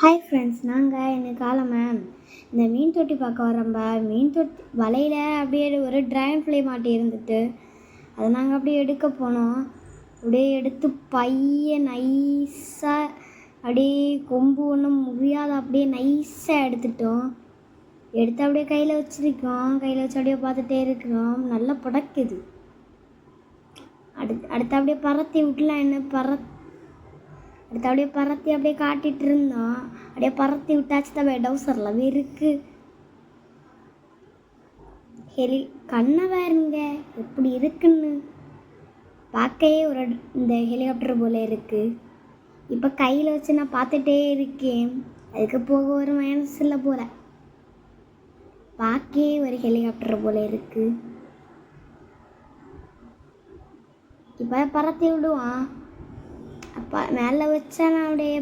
Hi friends நாங்கள் எனக்கு காலை மேம் இந்த மீன் தொட்டி பார்க்க வரம்பா மீன் தொட்டி வலையில் அப்படியே ஒரு ட்ராகன் ஃப்ளை மாட்டி இருந்துட்டு அதை நாங்கள் அப்படியே எடுக்க போனோம். அப்படியே எடுத்து பைய நைஸாக அப்படியே கொம்பு ஒன்றும் முடியாத அப்படியே நைஸாக எடுத்துட்டோம். எடுத்து அப்படியே கையில் வச்சுருக்கோம். கையில் வச்சு அப்படியே பார்த்துட்டே இருக்கிறோம். நல்லா புடக்குது. அடுத்து அடுத்து அப்படியே பறத்தி விட்டுலாம் என்ன பறத்து அடுத்து அப்படியே பறத்தி அப்படியே காட்டிகிட்டு இருந்தோம் அப்படியே பறத்தி விட்டாச்சு தான் டவுசர்லாம் இருக்கு. ஹெலி கண்ணை பாருங்க எப்படி இருக்குன்னு. பார்க்கவே ஒரு இந்த ஹெலிகாப்டர் போல் இருக்கு. இப்போ கையில் வச்சு நான் பார்த்துட்டே இருக்கேன். அதுக்கு போக ஒரு மனசில் போல். பார்க்கவே ஒரு ஹெலிகாப்டர் போல் இருக்கு. இப்போ பறத்தி விடுவான். அப்போ மேலே வச்சா நான் அப்படியே